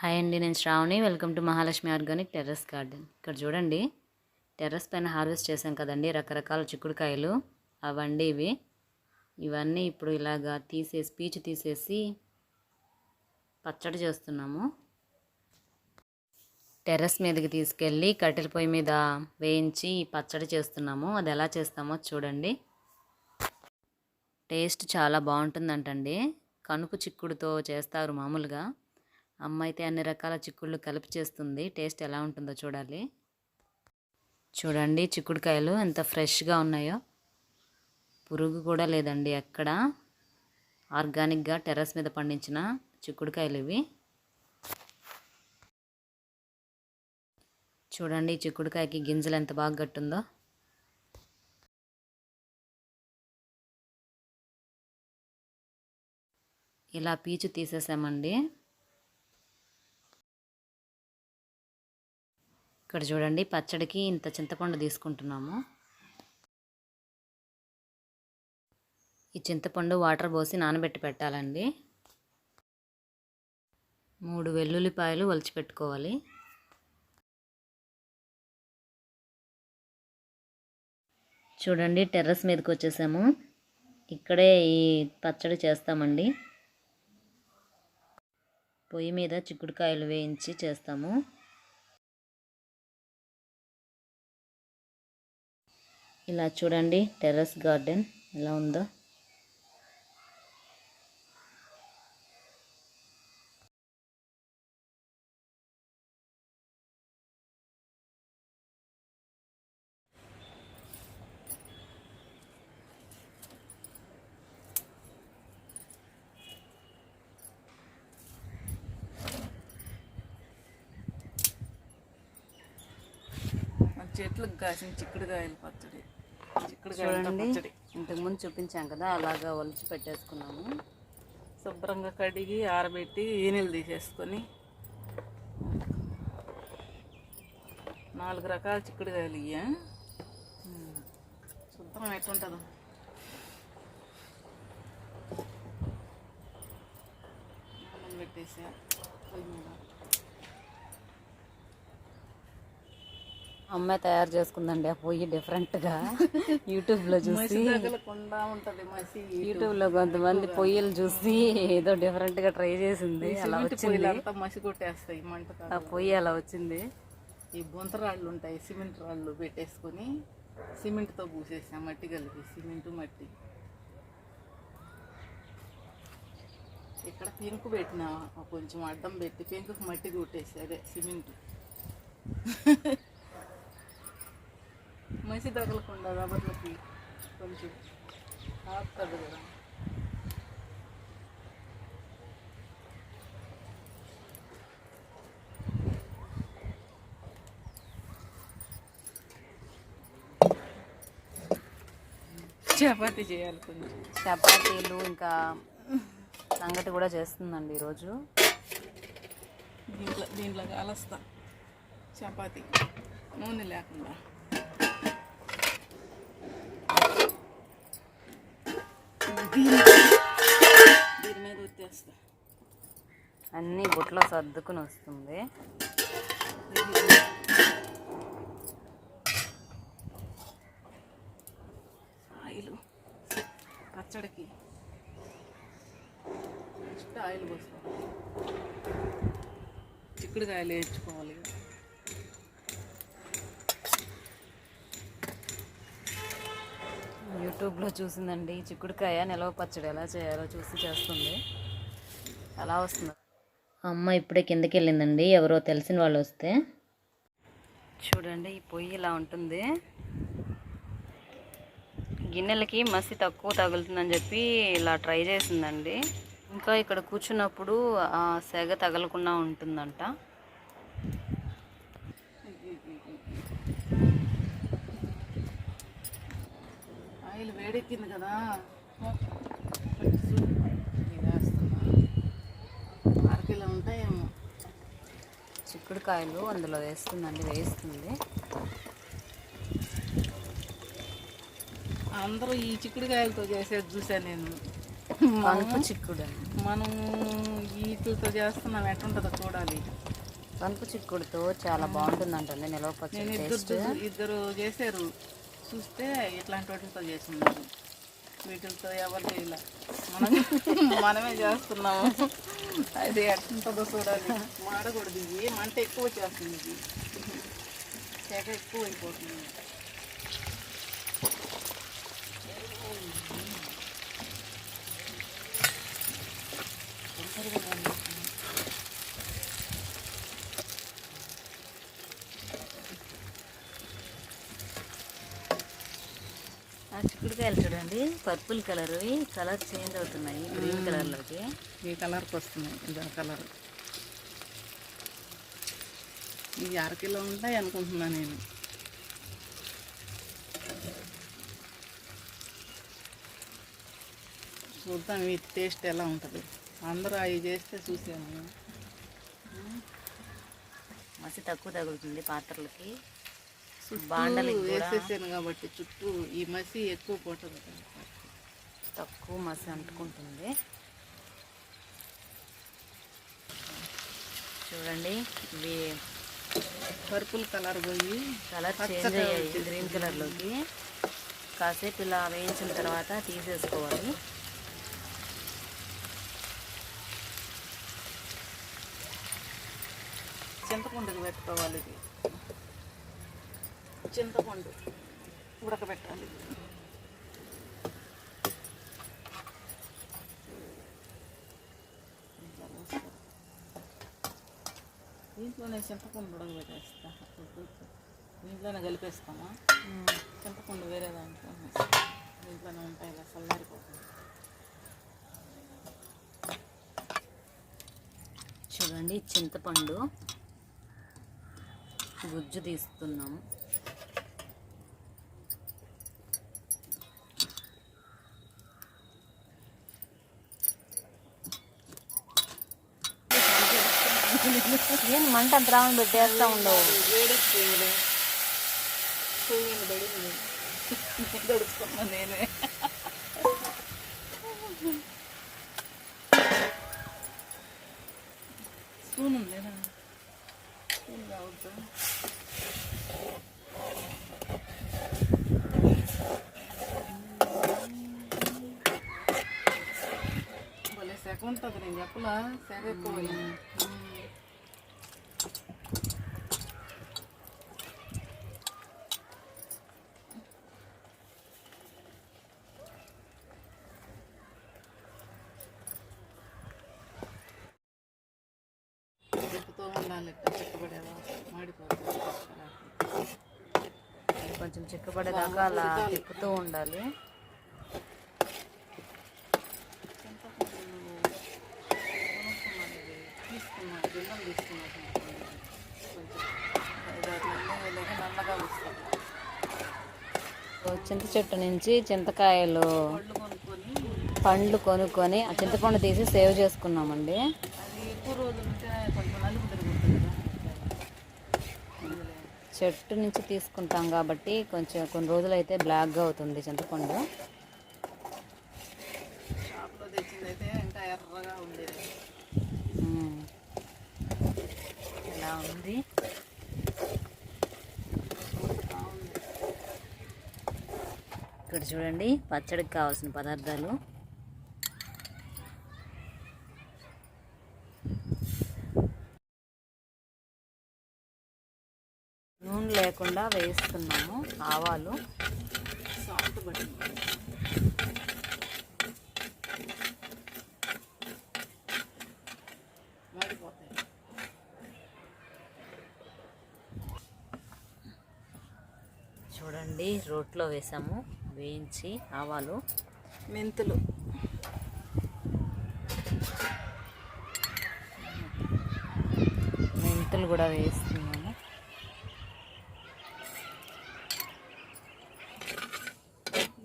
Hi అండి నేను Sravani. Welcome to Mahalakshmi organic terrace garden. ఇక్కడ చూడండి టెర్రస్ పైన హార్వెస్ట్ చేసాం కదండి రకరకాల చిక్కుడుకాయలు. అవండి ఇవి. ఇవన్నీ ఇప్పుడు ఇలాగా తీసేసి పీచు తీసేసి పచ్చడి చేస్తున్నాము. టెర్రస్ మీదకి తీసుకెళ్ళి కట్టెల పొయ్యి మీద వేయించి పచ్చడి చేస్తున్నాము. అది ఎలా చేస్తామో చూడండి. టేస్ట్ చాలా బాగుంటుందంటండి. కనుపు చిక్కుడుతో చేస్తారు మామూలుగా. అమ్మ అయితే అన్ని రకాల చిక్కుళ్ళు కలిపి చేస్తుంది. టేస్ట్ ఎలా ఉంటుందో చూడాలి. చూడండి చిక్కుడుకాయలు ఎంత ఫ్రెష్గా ఉన్నాయో. పురుగు కూడా లేదండి ఎక్కడ ఆర్గానిక్గా టెర్రస్ మీద పండించిన చిక్కుడుకాయలు ఇవి. చూడండి చిక్కుడుకాయకి గింజలు ఎంత బాగా గట్టుందో. ఇలా పీచు తీసేసామండి. ఇక్కడ చూడండి పచ్చడికి ఇంత చింతపండు తీసుకుంటున్నాము. ఈ చింతపండు వాటర్ పోసి నానబెట్టి పెట్టాలండి. మూడు వెల్లుల్లిపాయలు ఒలిచి పెట్టుకోవాలి. చూడండి టెర్రస్ మీదకి వచ్చేసాము. ఇక్కడే ఈ పచ్చడి చేస్తామండి. పొయ్యి మీద చిక్కుడుకాయలు వేయించి చేస్తాము. ఇలా చూడండి టెర్రస్ గార్డెన్ ఎలా ఉందో. చెట్లకు కాసిన చిక్కుడుకాయల పచ్చడి చూడండి. ఇంతకుముందు చూపించాం కదా అలాగా ఒలిచి పెట్టేసుకున్నాము. శుభ్రంగా కడిగి ఆరబెట్టి ఈనెలు తీసేసుకొని నాలుగు రకాల చిక్కుడుకాయలు ఇయ్య. శుభ్రం ఎట్లుంటుందో అన్నం పెట్టేసా పొయ్యి మీద. అమ్మాయి తయారు చేసుకుందండి ఆ పొయ్యి డిఫరెంట్గా యూట్యూబ్లో చూసి. మసి తగలకుండా ఉంటది మసి యూట్యూబ్లో కొంతమంది పొయ్యిలు చూసి ఏదో డిఫరెంట్గా ట్రై చేసింది అలా వచ్చింది. మసి కొట్టేస్తాయి మంట ఆ పొయ్యి అలా వచ్చింది. ఈ బొంత రాళ్ళు ఉంటాయి సిమెంట్ రాళ్ళు పెట్టేసుకొని సిమెంట్తో పూసేసాం మట్టి కలిపి సిమెంట్ మట్టి. ఇక్కడ పెంకు పెట్టిన కొంచెం అడ్డం పెట్టి పెంకుకు మట్టి కొట్టేసి అదే సిమెంట్. మసి తగలకుండా రబ్బర్లకి కొంచెం ఆపుతుంది కదా. చపాతీ చేయాలి కొంచెం. చపాతీలు ఇంకా సంగటి కూడా చేస్తుందండి ఈరోజు. దీంట్లో దీంట్లో కాలస్తా చపాతీ. నూనె లేకుండా. దీని దీని మీద వచ్చేస్తా అన్నీ బుట్లో సర్దుకుని వస్తుంది. ఆయిల్. పచ్చడికి. ఫస్ట్ ఆయిల్ పోసుకోవాలి. చిక్కుడుకాయలు వేయించుకోవాలి. యూట్యూబ్లో చూసిందండి. చిక్కుడుకాయ నిలవ పచ్చడి ఎలా చేయాలో చూసి చేస్తుంది. అలా వస్తుంది? అమ్మ ఇప్పుడే కిందకి వెళ్ళిందండి. ఎవరో తెలిసిన వాళ్ళు వస్తే. చూడండి ఈ పొయ్యి ఇలా ఉంటుంది. గిన్నెలకి మసి తక్కువ తగులుతుందని చెప్పి ఇలా ట్రై చేసిందండి. ఇంకా ఇక్కడ కూర్చున్నప్పుడు ఆ సెగ తగలకుండా ఉంటుందంట. ఆయిల్ వేడెక్కింది కదా. అరకిలో ఉంటాయేమో. చిక్కుడుకాయలు అందులో వేస్తుందండి వేస్తుంది. అందరూ ఈ చిక్కుడుకాయలతో చేసేది చూసాను నేను. పనుపు చిక్కుడు మనం వీటితో చేస్తున్నాం ఎట్లుంటుందో చూడాలి. పనుపు చిక్కుడుతో చాలా బాగుంటుందంటండి నిలవ ఇద్దరు చేశారు. చూస్తే ఇట్లాంటి వాటితో చేస్తున్నారు. వీటితో ఎవరు చేయలే. మనం మనమే చేస్తున్నాము. అది ఎట్లుంటుందో చూడాలి. మాడకూడదు ఇది. మంట ఎక్కువ వచ్చేస్తుంది ఇది. తెగ ఎక్కువ అయిపోతుంది. ఆ చిక్కుడుకాయలు చూడండి. Purple colour. కలర్ చేంజ్ అవుతున్నాయి. గ్రీన్ కలర్లోకి. ఈ కలర్కి వస్తున్నాయి. ఇది కలర్. ఇవి అరకిలో ఉంటాయి అనుకుంటున్నా నేను. చూద్దాం ఈ టేస్ట్ ఎలా ఉంటుంది. అందరూ అవి చేస్తే చూసాము మసి తక్కువ తగులుతుంది పాత్రలకి. కూడా వేసేసాను కాబట్టి చుట్టూ ఈ మసి ఎక్కువ పోతుంది తక్కువ మసి అంటుకుంటుంది. చూడండి ఇవి పర్పుల్ కలర్ పోయి కలర్ చేంజ్ అయ్యాయి. గ్రీన్ కలర్లోకి. కాసేపు ఇలా వేయించిన తర్వాత తీసేసుకోవాలి. చింతపండుకి పెట్టుకోవాలి ఇది. చింతపండు ఉడకబెట్టాలి. దీంట్లోనే చింతపండు ఉడకబెట్టేస్తా. దీంట్లోనే కలిపేస్తామా? చింతపండు వేరే దాంట్లో దీంట్లోనే ఉంటాయి ఇలా చల్లారిపోతుంది చూడండి చింతపండు గుజ్జు తీస్తున్నాము. ఏం మంట అంత రావని పెట్టేస్తా ఉండవు. వేడెక్కిందిలే నేనే స్పూన్ ఉందేనా స్పూన్ భలే సెగ ఉంటుంది నేను చెప్పలా? సెగ ఎక్కువ కొంచెం చిక్కబడేదాకా అలా తిప్పుతూ ఉండాలి. చింత చెట్టు నుంచి చింతకాయలు పండ్లు కొనుక్కొని ఆ చింతపండు తీసి సేవ్ చేసుకున్నామండి. చెట్టు నుంచి తీసుకుంటాం కాబట్టి కొంచెం కొన్ని రోజులు అయితే బ్లాక్గా అవుతుంది చింతపండు షాప్లో తెచ్చిందైతే ఇంకా ఎర్రగా ఉండేది ఉమ్. ఇలా ఉంది బాగుంది ఇక్కడ చూడండి పచ్చడికి కావాల్సిన పదార్థాలు. నూనె లేకుండా వేస్తున్నాము ఆవాలు. సాల్ట్ పట్టింది చూడండి రోట్లో వేసాము. వేయించి ఆవాలు మెంతులు. మెంతులు కూడా వేస్తున్నాము.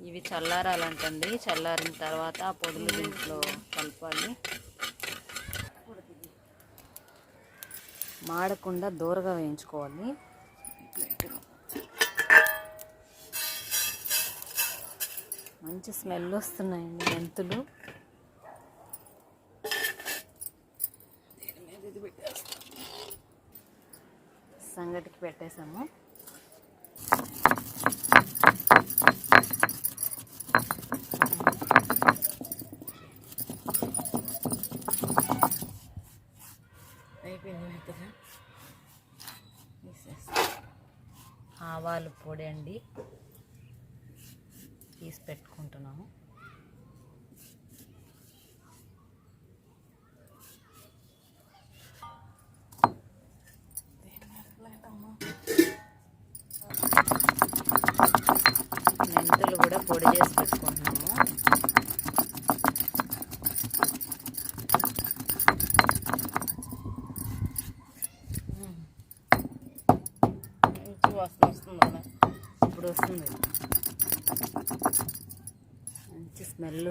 ఇవి చల్లారాలంటండి. చల్లారిన తర్వాత ఆ పొడులు దీంట్లో కలపాలి. మాడకుండా దూరగా వేయించుకోవాలి. మంచి స్మెల్ వస్తున్నాయండి మెంతులు. సంగటికి పెట్టేసాము ఆవాలు పొడి అండి.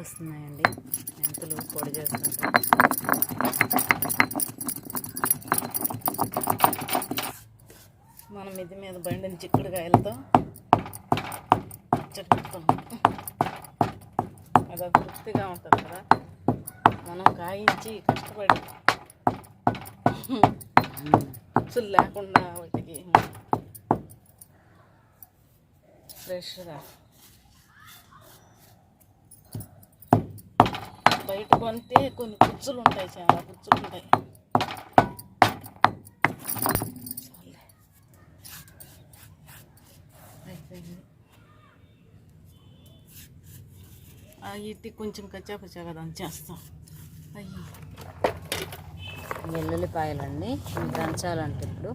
వస్తున్నాయండి. మెంతులు పొడి చేస్తుంటే. మనం ఇది మీద బండిని చిక్కుడుకాయలతో పచ్చడి పెట్టుకున్నాం అది తృప్తిగా ఉంటుంది కదా. మనం కాయించి కష్టపడి ఖర్చులు లేకుండా వాటికి ఫ్రెష్గా బయట కొంటే కొన్ని పుచ్చులు ఉంటాయి చాలా పుచ్చులు ఉంటాయి. చాలే. ఆ ఇట్టి కొంచెం కచ్చా పచ్చాగా దంచేస్తాం అయ్యి. వెల్లుల్లిపాయలండి దంచాలంటే ఇప్పుడు.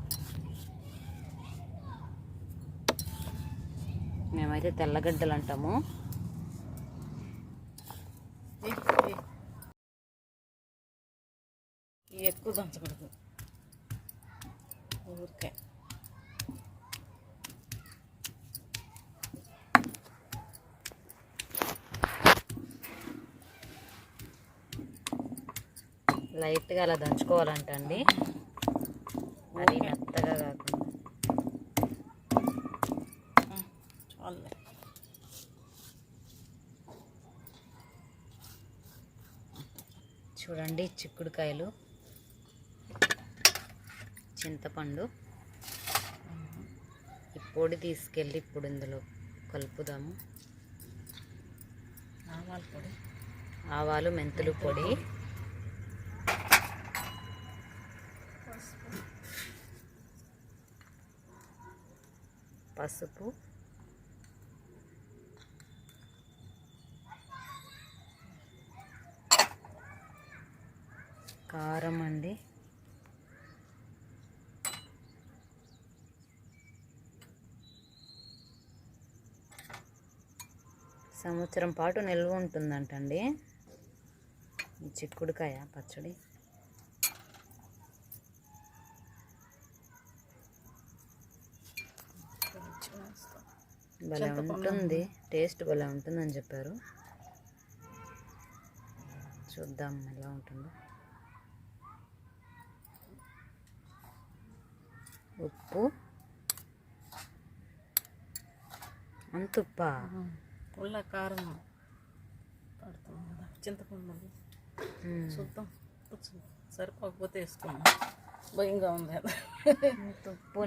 మేమైతే తెల్లగడ్డలు అంటాము. ఎక్కువ దంచకూడదు. ఊరికే. లైట్గా అలా దంచుకోవాలంట అండి. అది మెత్తగా కాకుండా. చాలే చూడండి చిక్కుడుకాయలు. చింతపండు. ఈ పొడి తీసుకెళ్ళి ఇప్పుడు ఇందులో కలుపుదాము. ఆవాల పొడి. ఆవాలు మెంతులు పొడి. పసుపు కారం అండి సంవత్సరం పాటు నిల్వ ఉంటుందంటండి. ఈ చిక్కుడుకాయ పచ్చడి. భలే ఉంటుంది. టేస్ట్ భలే ఉంటుందని చెప్పారు. చూద్దాం ఎలా ఉంటుందో. ఉప్పు. అంత ఉప్పా పుల్ల కారం పడుతుంది కదా చింతపండు. చూద్దాం. సరిపోకపోతే వేసుకున్నాం భయంగా ఉంది కదా ఉప్పు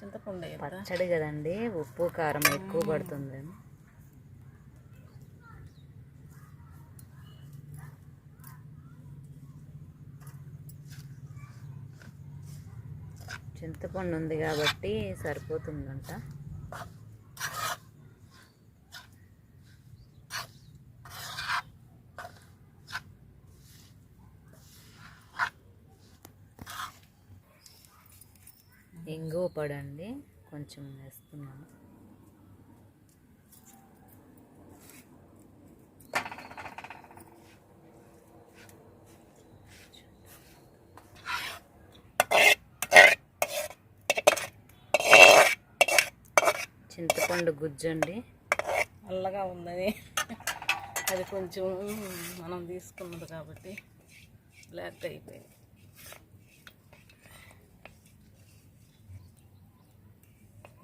చింతపండు? పచ్చడి కదండి ఉప్పు కారం ఎక్కువ పడుతుంది. చింతపండు ఉంది కాబట్టి సరిపోతుందంట. కొంచెం వేస్తున్నాను. చింతపండు గుజ్జండి నల్లగా ఉన్నది. అది కొంచెం మనం తీసుకున్నది కాబట్టి బ్లాక్ అయిపోయింది.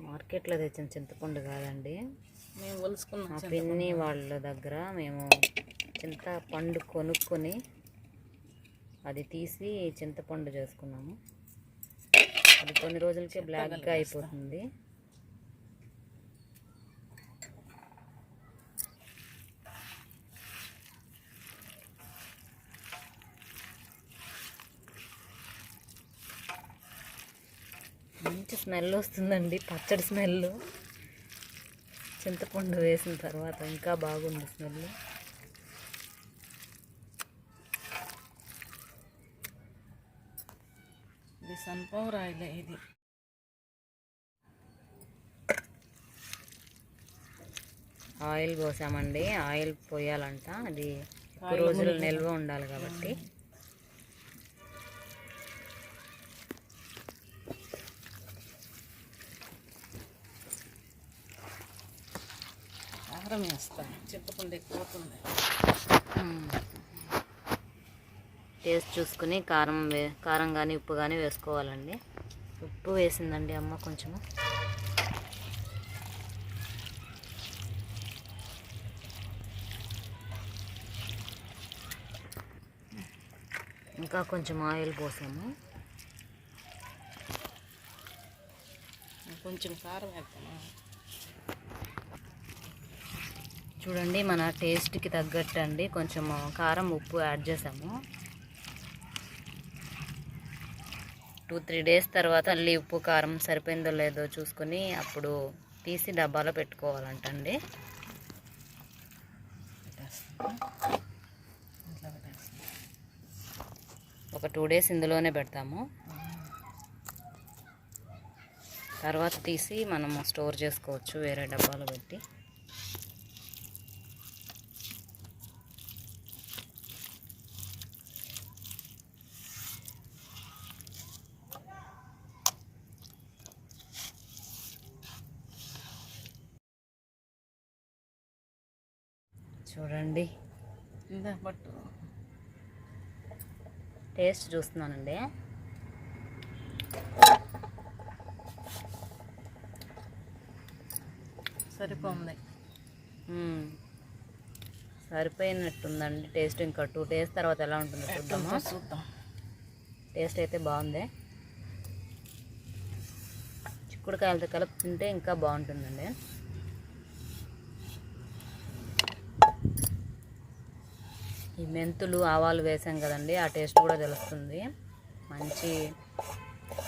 మార్కెట్లో తెచ్చిన చింతపండు కాదండి. మేము ఒలుసుకున్నాం పిన్ని వాళ్ళ దగ్గర మేము చింతపండు కొనుక్కొని అది తీసి చింతపండు చేసుకున్నాము. ఇది కొన్ని రోజులకే బ్లాక్గా అయిపోతుంది. మంచి స్మెల్ వస్తుందండి పచ్చడి స్మెల్. చింతపండు వేసిన తర్వాత ఇంకా బాగుంది స్మెల్. ఇది సన్ఫ్లవర్ ఆయిల్ ఇది. ఆయిల్ పోసామండి ఆయిల్ పోయాలంట. అది రోజులు నిల్వ ఉండాలి కాబట్టి. కారం వేస్తాను. చింతపండు ఎక్కువ అవుతుంది. టేస్ట్ చూసుకుని కారం వే కారం కానీ ఉప్పు కానీ వేసుకోవాలండి. ఉప్పు వేసిందండి అమ్మ కొంచెము. ఇంకా కొంచెం ఆయిల్ పోసాము. కొంచెం కారం వేస్తాను చూడండి మన టేస్ట్కి తగ్గట్టు అండి కొంచెం కారం ఉప్పు యాడ్ చేసాము. టూ త్రీ డేస్ తర్వాత మళ్ళీ ఉప్పు కారం సరిపోయిందో లేదో చూసుకొని అప్పుడు తీసి డబ్బాలో పెట్టుకోవాలంటండి. ఒక టూ డేస్ ఇందులోనే పెడతాము. తర్వాత తీసి మనము స్టోర్ చేసుకోవచ్చు వేరే డబ్బాలో పెట్టి. చూడండి. పట్టు టేస్ట్ చూస్తున్నానండి. సరిపోతుంది మ్మ్. సరిపోయినట్టుందండి టేస్ట్ ఇంకా టూ డేస్ తర్వాత ఎలా ఉంటుందో చూద్దామా? చూద్దాం. టేస్ట్ అయితే బాగుంది. చిక్కుడుకాయలతో కలిపి తింటే ఇంకా బాగుంటుందండి. ఈ మెంతులు ఆవాలు వేసాం కదండి. ఆ టేస్ట్ కూడా తెలుస్తుంది. మంచి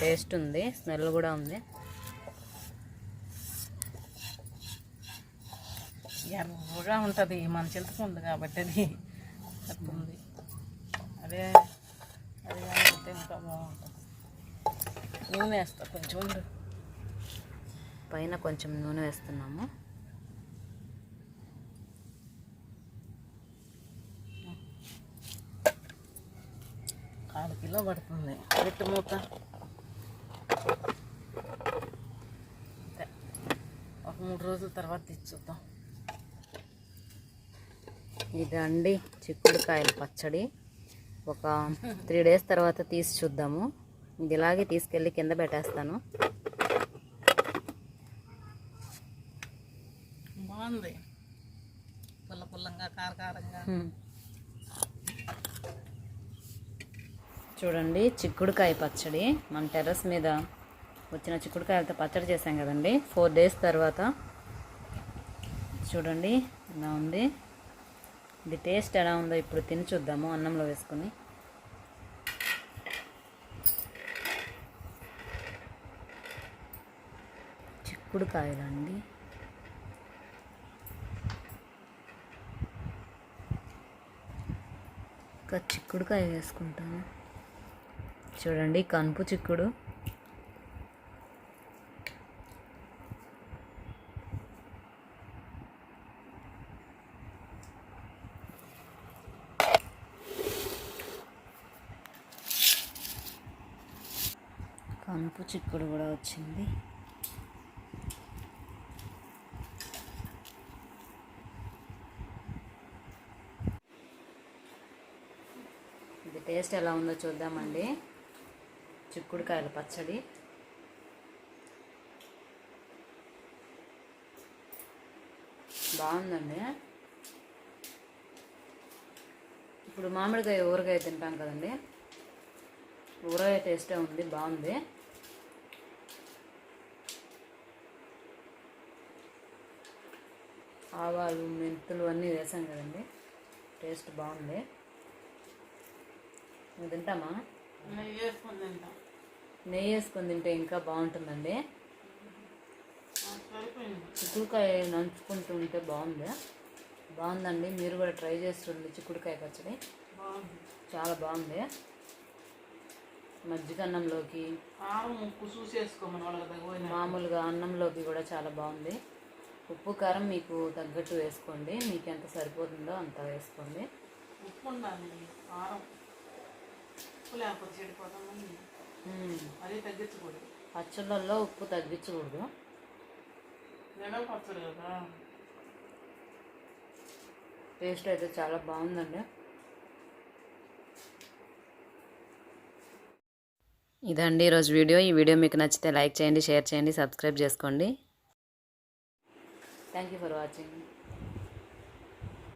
టేస్ట్ ఉంది. స్మెల్ కూడా ఉంది. ఎర్రగా ఉంటుంది. మన చింతపండు కాబట్టి అది ఉంది అదే అది కాబట్టి ఇంకా బాగుంటుంది. నూనె వేస్తా. కొంచెం పైన కొంచెం నూనె వేస్తున్నాము. కాలు పడుతుంది. పెట్టు మూత. ఒక మూడు రోజుల తర్వాత తెచ్చి చూద్దాం. ఇదండి చిక్కుడుకాయల పచ్చడి. ఒక త్రీ డేస్ తర్వాత తీసి చూద్దాము. ఇది ఇలాగే తీసుకెళ్ళి కింద పెట్టేస్తాను. బాగుంది. పుల్ల పుల్లంగా కారకారంగా చూడండి చిక్కుడుకాయ పచ్చడి. మన టెర్రస్ మీద వచ్చిన చిక్కుడుకాయలతో పచ్చడి చేసాం కదండి. ఫోర్ డేస్ తర్వాత చూడండి ఎలా ఉంది? ఇది టేస్ట్ ఎలా ఉందో ఇప్పుడు తిని చూద్దాము అన్నంలో వేసుకొని. చిక్కుడుకాయలండి. ఇంకా చిక్కుడుకాయ వేసుకుంటాను. చూడండి కనుపు చిక్కుడు. కనుపు చిక్కుడు కూడా వచ్చింది. ఇది టేస్ట్ ఎలా ఉందో చూద్దామండి. చిక్కుడుకాయల పచ్చడి. బాగుందండి. ఇప్పుడు మామిడికాయ ఊరగాయ తింటాం కదండి. ఊరగాయ టేస్టే ఉంది బాగుంది. ఆవాలు మెంతులు అన్నీ వేసాం కదండి. టేస్ట్ బాగుంది. తింటామా తింటాం. నెయ్యి వేసుకొని తింటే ఇంకా బాగుంటుందండి. చిక్కుడుకాయ నంచుకుంటూ ఉంటే బాగుంది. బాగుందండి. మీరు కూడా ట్రై చేస్తుంది చిక్కుడుకాయ పచ్చడి. చాలా బాగుంది. మజ్జిగ అన్నంలోకి మామూలుగా అన్నంలోకి కూడా చాలా బాగుంది. ఉప్పు కారం మీకు తగ్గట్టు వేసుకోండి. మీకు ఎంత సరిపోతుందో అంత వేసుకోండి. ఉప్పు ఉండాలి. కారం. ఉప్పు లేకపోతే చెడిపోతామని. అది తగ్గించకూడదు. పచ్చళ్ళల్లో ఉప్పు తగ్గించకూడదు. జగన్ పచ్చడి కదా. టేస్ట్ అయితే చాలా బాగుందండి. ఇదండి ఈరోజు వీడియో. ఈ వీడియో మీకు నచ్చితే లైక్ చేయండి షేర్ చేయండి సబ్స్క్రైబ్ చేసుకోండి. Thank you for watching